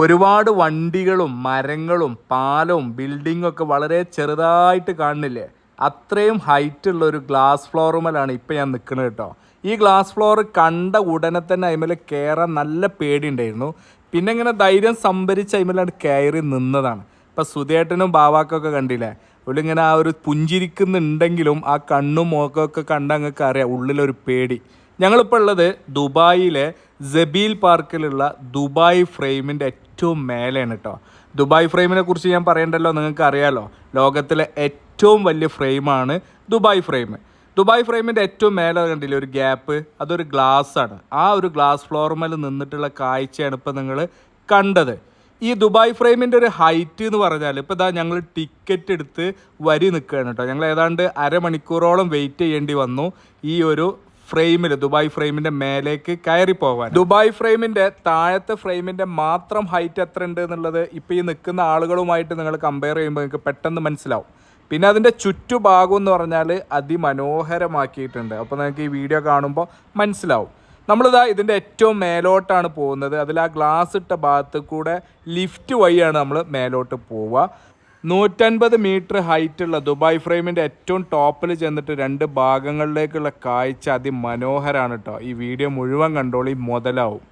ഒരുപാട് വണ്ടികളും മരങ്ങളും പാലവും ബിൽഡിങ്ങും ഒക്കെ വളരെ ചെറുതായിട്ട് കാണുന്നില്ലേ? അത്രയും ഹൈറ്റ് ഉള്ള ഒരു ഗ്ലാസ് ഫ്ലോറുമലാണ് ഇപ്പം ഞാൻ നിൽക്കുന്നത് കേട്ടോ. ഈ ഗ്ലാസ് ഫ്ലോർ കണ്ട ഉടനെ തന്നെ അതിമേൽ കയറാൻ നല്ല പേടിയുണ്ടായിരുന്നു. പിന്നെ ഇങ്ങനെ ധൈര്യം സംഭരിച്ച് അതിമേലാണ് കയറി നിന്നതാണ്. ഇപ്പം സുധേട്ടനും ബാവാക്കൊക്കെ കണ്ടില്ലേ? ഇങ്ങനെ ആ ഒരു പുഞ്ചിരിക്കുന്നുണ്ടെങ്കിലും ആ കണ്ണും മുഖമൊക്കെ കണ്ട അങ്ങക്ക് അറിയാം ഉള്ളിലൊരു പേടി. ഞങ്ങളിപ്പോൾ ഉള്ളത് ദുബായിലെ ജബീൽ പാർക്കിലുള്ള ദുബായ് ഫ്രെയിമിന്റെ ഏറ്റവും മേലെയാണ് കേട്ടോ ദുബായ് ഫ്രെയിമിനെ കുറിച്ച് ഞാൻ പറയണ്ടല്ലോ നിങ്ങൾക്ക് അറിയാലോ. ലോകത്തിലെ ഏറ്റവും വലിയ ഫ്രെയിമാണ് ദുബായ് ഫ്രെയിം. ദുബായ് ഫ്രെയിമിന്റെ ഏറ്റവും മേലെ കണ്ടില്ലേ ഒരു ഗ്യാപ്പ് അതൊരു ഗ്ലാസ് ആണ് ആ ഒരു ഗ്ലാസ് ഫ്ലോർമേൽ നിന്നിട്ടുള്ള കാഴ്ചയാണ് ഇപ്പോൾ നിങ്ങൾ കണ്ടത്. ഈ ദുബായ് ഫ്രെയിമിന്റെ ഒരു ഹൈറ്റ് എന്ന് പറഞ്ഞാൽ ഇപ്പോൾ ഇതാ ഞങ്ങൾ ടിക്കറ്റ് എടുത്ത് വരി നിൽക്കുകയാണ് കേട്ടോ ഞങ്ങൾ ഏതാണ്ട് അരമണിക്കൂറോളം വെയിറ്റ് ചെയ്യേണ്ടി വന്നു. ഈ ഒരു ഫ്രെയിമിൽ ദുബായ് ഫ്രെയിമിന്റെ മേലേക്ക് കയറി പോകാൻ ദുബായ് ഫ്രെയിമിന്റെ താഴത്തെ ഫ്രെയിമിന്റെ മാത്രം ഹൈറ്റ് എത്ര ഉണ്ട് എന്നുള്ളത് ഇപ്പൊ ഈ നിൽക്കുന്ന ആളുകളുമായിട്ട് നിങ്ങൾ കമ്പയർ ചെയ്യുമ്പോൾ നിങ്ങൾക്ക് പെട്ടെന്ന് മനസ്സിലാവും. പിന്നെ അതിന്റെ ചുറ്റുഭാഗം എന്ന് പറഞ്ഞാൽ അതിമനോഹരമാക്കിയിട്ടുണ്ട്. അപ്പോൾ നിങ്ങൾക്ക് ഈ വീഡിയോ കാണുമ്പോൾ മനസ്സിലാവും. നമ്മളിതാ ഇതിന്റെ ഏറ്റവും മേലോട്ടാണ് പോകുന്നത്. അതിൽ ആ ഗ്ലാസ് ഇട്ട ഭാഗത്ത് കൂടെ ലിഫ്റ്റ് വഴിയാണ് നമ്മൾ മേലോട്ട് പോവുക. നൂറ്റൻപത് മീറ്റർ ഹൈറ്റ് ഉള്ള ദുബായ് ഫ്രെയിമിന്റെ ഏറ്റവും ടോപ്പിൽ ചെന്നിട്ട് രണ്ട് ഭാഗങ്ങളിലേക്കുള്ള കാഴ്ച അതിമനോഹരാണ് കേട്ടോ ഈ വീഡിയോ മുഴുവൻ കണ്ടോളി മുതലാവും.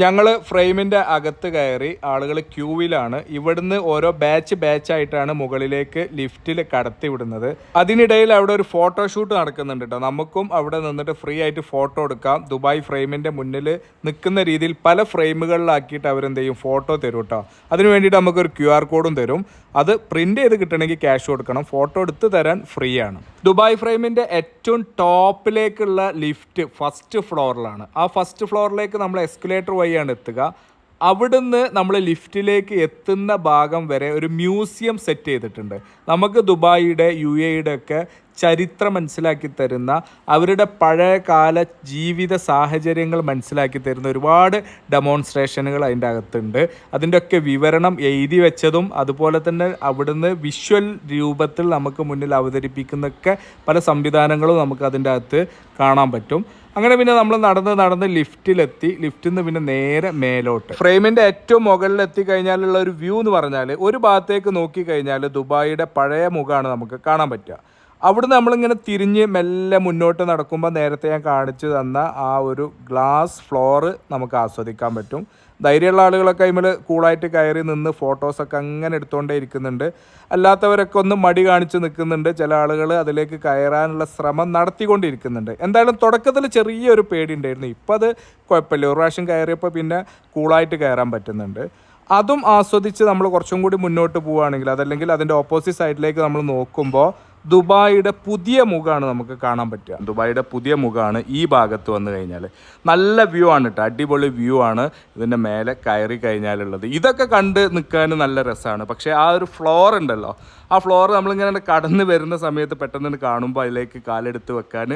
ഞങ്ങൾ ഫ്രെയിമിന്റെ അകത്ത് കയറി ആളുകൾ ക്യൂവിലാണ്. ഇവിടുന്ന് ഓരോ ബാച്ച് ബാച്ച് ആയിട്ടാണ് മുകളിലേക്ക് ലിഫ്റ്റിൽ കടത്തി വിടുന്നത് അതിനിടയിൽ അവിടെ ഒരു ഫോട്ടോഷൂട്ട് നടക്കുന്നുണ്ട് കേട്ടോ നമുക്കും അവിടെ നിന്നിട്ട് ഫ്രീ ആയിട്ട് ഫോട്ടോ എടുക്കാം. ദുബായ് ഫ്രെയിമിന്റെ മുന്നിൽ നിൽക്കുന്ന രീതിയിൽ പല ഫ്രെയിമുകളിലാക്കിയിട്ട് അവരെന്ത് ചെയ്യും? ഫോട്ടോ തരും കേട്ടോ അതിന് വേണ്ടിയിട്ട് നമുക്കൊരു ക്യു ആർ കോഡും തരും. അത് പ്രിന്റ് ചെയ്ത് കിട്ടണമെങ്കിൽ ക്യാഷ് കൊടുക്കണം. ഫോട്ടോ എടുത്ത് തരാൻ ഫ്രീ ആണ്. ദുബായ് ഫ്രെയിമിന്റെ ഏറ്റവും ടോപ്പിലേക്കുള്ള ലിഫ്റ്റ് ഫസ്റ്റ് ഫ്ലോറിലാണ്. ആ ഫസ്റ്റ് ഫ്ലോറിലേക്ക് നമ്മൾ എസ്കലേറ്റർ വഴിയാണ് എത്തുക. അവിടുന്ന് നമ്മൾ ലിഫ്റ്റിലേക്ക് എത്തുന്ന ഭാഗം വരെ ഒരു മ്യൂസിയം സെറ്റ് ചെയ്തിട്ടുണ്ട്. നമുക്ക് ദുബായിയുടെ യു എയുടെ ഒക്കെ ചരിത്രം മനസ്സിലാക്കി തരുന്ന അവരുടെ പഴയകാല ജീവിത സാഹചര്യങ്ങൾ മനസ്സിലാക്കി തരുന്ന ഒരുപാട് ഡെമോൺസ്ട്രേഷനുകൾ അതിന്റെ അകത്തുണ്ട്. അതിന്റെയൊക്കെ വിവരണം എഴുതി വെച്ചതും അതുപോലെ തന്നെ അവിടുന്ന് വിഷ്വൽ രൂപത്തിൽ നമുക്ക് മുന്നിൽ അവതരിപ്പിക്കുന്നൊക്കെ പല സംവിധാനങ്ങളും നമുക്ക് അതിന്റെ അകത്ത് കാണാൻ പറ്റും. അങ്ങനെ പിന്നെ നമ്മൾ നടന്ന് നടന്ന് ലിഫ്റ്റിലെത്തി. ലിഫ്റ്റിൽ നിന്ന് പിന്നെ നേരെ മേലോട്ട്. ഫ്രെയിമിന്റെ ഏറ്റവും മുകളിൽ എത്തി കഴിഞ്ഞാലുള്ള ഒരു വ്യൂ എന്ന് പറഞ്ഞാൽ ഒരു ഭാഗത്തേക്ക് നോക്കിക്കഴിഞ്ഞാൽ ദുബായിയുടെ പഴയ മുഖമാണ് നമുക്ക് കാണാൻ പറ്റുക. അവിടുന്ന് നമ്മളിങ്ങനെ തിരിഞ്ഞ് മെല്ലെ മുന്നോട്ട് നടക്കുമ്പോൾ നേരത്തെ ഞാൻ കാണിച്ചു തന്ന ആ ഒരു ഗ്ലാസ് ഫ്ലോറ് നമുക്ക് ആസ്വദിക്കാൻ പറ്റും. ധൈര്യമുള്ള ആളുകളൊക്കെ അതിൽ കൂളായിട്ട് കയറി നിന്ന് ഫോട്ടോസൊക്കെ അങ്ങനെ എടുത്തുകൊണ്ടേ ഇരിക്കുന്നുണ്ട്. അല്ലാത്തവരൊക്കെ ഒന്ന് മടി കാണിച്ച് നിൽക്കുന്നുണ്ട്. ചില ആളുകൾ അതിലേക്ക് കയറാനുള്ള ശ്രമം നടത്തിക്കൊണ്ടിരിക്കുന്നുണ്ട്. എന്തായാലും തുടക്കത്തിൽ ചെറിയൊരു പേടി ഉണ്ടായിരുന്നു ഇപ്പം അത് കുഴപ്പമില്ല. ഒരു പ്രാവശ്യം കയറിയപ്പോൾ പിന്നെ കൂളായിട്ട് കയറാൻ പറ്റുന്നുണ്ട്. അതും ആസ്വദിച്ച് നമ്മൾ കുറച്ചും കൂടി മുന്നോട്ട് പോവുകയാണെങ്കിൽ അതല്ലെങ്കിൽ അതിന്റെ ഓപ്പോസിറ്റ് സൈഡിലേക്ക് നമ്മൾ നോക്കുമ്പോൾ ദുബായിയുടെ പുതിയ മുഖമാണ് നമുക്ക് കാണാൻ പറ്റുക. ദുബായിയുടെ പുതിയ മുഖമാണ് ഈ ഭാഗത്ത് വന്നു കഴിഞ്ഞാൽ. നല്ല വ്യൂ ആണ് കേട്ടോ അടിപൊളി വ്യൂ ആണ് ഇതിന്റെ മേലെ കയറി കഴിഞ്ഞാലുള്ളത്. ഇതൊക്കെ കണ്ട് നിൽക്കാൻ നല്ല രസമാണ്. പക്ഷേ ആ ഒരു ഫ്ലോർ ഉണ്ടല്ലോ ആ ഫ്ലോർ നമ്മളിങ്ങനെ കടന്ന് വരുന്ന സമയത്ത് പെട്ടെന്ന് കാണുമ്പോൾ അതിലേക്ക് കാലെടുത്ത് വെക്കാൻ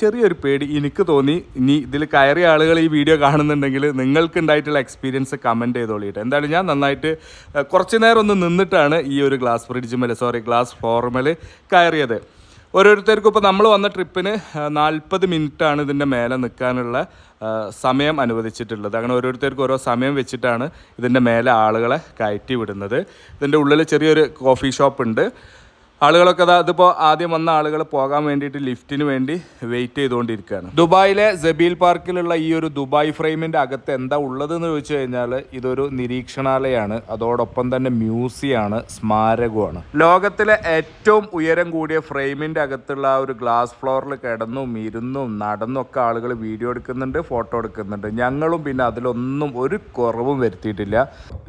ചെറിയൊരു പേടി. എനിക്ക് തോന്നി ഇനി ഇതിൽ കയറിയ ആളുകൾ ഈ വീഡിയോ കാണുന്നുണ്ടെങ്കിൽ നിങ്ങൾക്ക് ഉണ്ടായിട്ടുള്ള എക്സ്പീരിയൻസ് കമന്റ് ചെയ്തോളിയിട്ട്. എന്തായാലും ഞാൻ നന്നായിട്ട് കുറച്ച് നേരം ഒന്ന് നിന്നിട്ടാണ് ഈ ഒരു ഗ്ലാസ് ഫ്രിഡ്ജുമൽ സോറി ഗ്ലാസ് ഫോർമൽ കയറിയത്. ഓരോരുത്തർക്കും ഇപ്പോൾ നമ്മൾ വന്ന ട്രിപ്പിന് നാൽപ്പത് മിനിറ്റാണ് ഇതിന്റെ മേലെ നിൽക്കാനുള്ള സമയം അനുവദിച്ചിട്ടുള്ളത്. അങ്ങനെ ഓരോരുത്തർക്കും ഓരോ സമയം വെച്ചിട്ടാണ് ഇതിന്റെ മേലെ ആളുകളെ കയറ്റി വിടുന്നത്. ഇതിന്റെ ഉള്ളിൽ ചെറിയൊരു കോഫി ഷോപ്പ് ഉണ്ട്. ആളുകളൊക്കെ അതാ ഇതിപ്പോൾ ആദ്യം വന്ന ആളുകൾ പോകാൻ വേണ്ടിയിട്ട് ലിഫ്റ്റിന് വേണ്ടി വെയിറ്റ് ചെയ്തുകൊണ്ടിരിക്കുകയാണ്. ദുബായിലെ ജബീൽ പാർക്കിലുള്ള ഈ ഒരു ദുബായ് ഫ്രെയിമിന്റെ അകത്ത് എന്താ ഉള്ളതെന്ന് ചോദിച്ചു കഴിഞ്ഞാൽ ഇതൊരു നിരീക്ഷണാലയമാണ് അതോടൊപ്പം തന്നെ മ്യൂസിയമാണ് സ്മാരകമാണ് ലോകത്തിലെ ഏറ്റവും ഉയരം കൂടിയ ഫ്രെയിമിന്റെ അകത്തുള്ള ആ ഒരു ഗ്ലാസ് ഫ്ലോറിൽ കിടന്നും ഇരുന്നും നടന്നും ഒക്കെ ആളുകൾ വീഡിയോ എടുക്കുന്നുണ്ട് ഫോട്ടോ എടുക്കുന്നുണ്ട്. ഞങ്ങളും പിന്നെ അതിലൊന്നും ഒരു കുറവും വരുത്തിയിട്ടില്ല.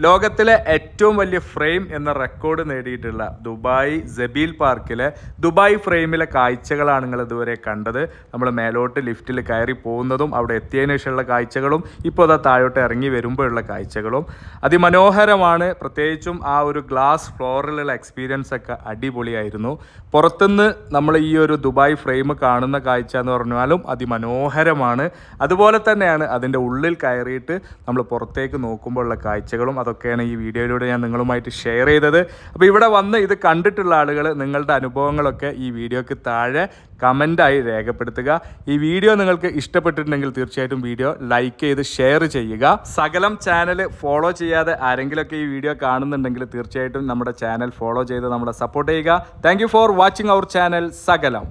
ലോകത്തിലെ ഏറ്റവും വലിയ ഫ്രെയിം എന്ന റെക്കോർഡ് നേടിയിട്ടുള്ള ദുബായ് ജബീൽ പാർക്കിലെ ദുബായ് ഫ്രെയിമിലെ കാഴ്ചകളാണ് നിങ്ങൾ ഇതുവരെ കണ്ടത്. നമ്മൾ മേലോട്ട് ലിഫ്റ്റിൽ കയറി പോകുന്നതും അവിടെ എത്തിയതിനു ശേഷമുള്ള കാഴ്ചകളും ഇപ്പോൾ അതാ താഴോട്ട് ഇറങ്ങി വരുമ്പോഴുള്ള കാഴ്ചകളും. അതിമനോഹരമാണ്. പ്രത്യേകിച്ചും ആ ഒരു ഗ്ലാസ് ഫ്ലോറിലുള്ള എക്സ്പീരിയൻസ് ഒക്കെ അടിപൊളിയായിരുന്നു. പുറത്തുനിന്ന് നമ്മൾ ഈ ഒരു ദുബായ് ഫ്രെയിം കാണുന്ന കാഴ്ച എന്ന് പറഞ്ഞാലും അതിമനോഹരമാണ്. അതുപോലെ തന്നെയാണ് അതിന്റെ ഉള്ളിൽ കയറിയിട്ട് നമ്മൾ പുറത്തേക്ക് നോക്കുമ്പോഴുള്ള കാഴ്ചകളും. അതൊക്കെയാണ് ഈ വീഡിയോയിലൂടെ ഞാൻ നിങ്ങളുമായിട്ട് ഷെയർ ചെയ്തത്. അപ്പോൾ ഇവിടെ വന്ന് ഇത് കണ്ടിട്ടുള്ള ആളുകൾ നിങ്ങളുടെ അനുഭവങ്ങളൊക്കെ ഈ വീഡിയോക്ക് താഴെ കമന്റായി രേഖപ്പെടുത്തുക. ഈ വീഡിയോ നിങ്ങൾക്ക് ഇഷ്ടപ്പെട്ടിട്ടുണ്ടെങ്കിൽ തീർച്ചയായിട്ടും വീഡിയോ ലൈക്ക് ചെയ്ത് ഷെയർ ചെയ്യുക. സകലം ചാനൽ ഫോളോ ചെയ്യാതെ ആരെങ്കിലുമൊക്കെ ഈ വീഡിയോ കാണുന്നുണ്ടെങ്കിൽ തീർച്ചയായിട്ടും നമ്മുടെ ചാനൽ ഫോളോ ചെയ്ത് നമ്മളെ സപ്പോർട്ട് ചെയ്യുക. Thank for watching our channel സകലം.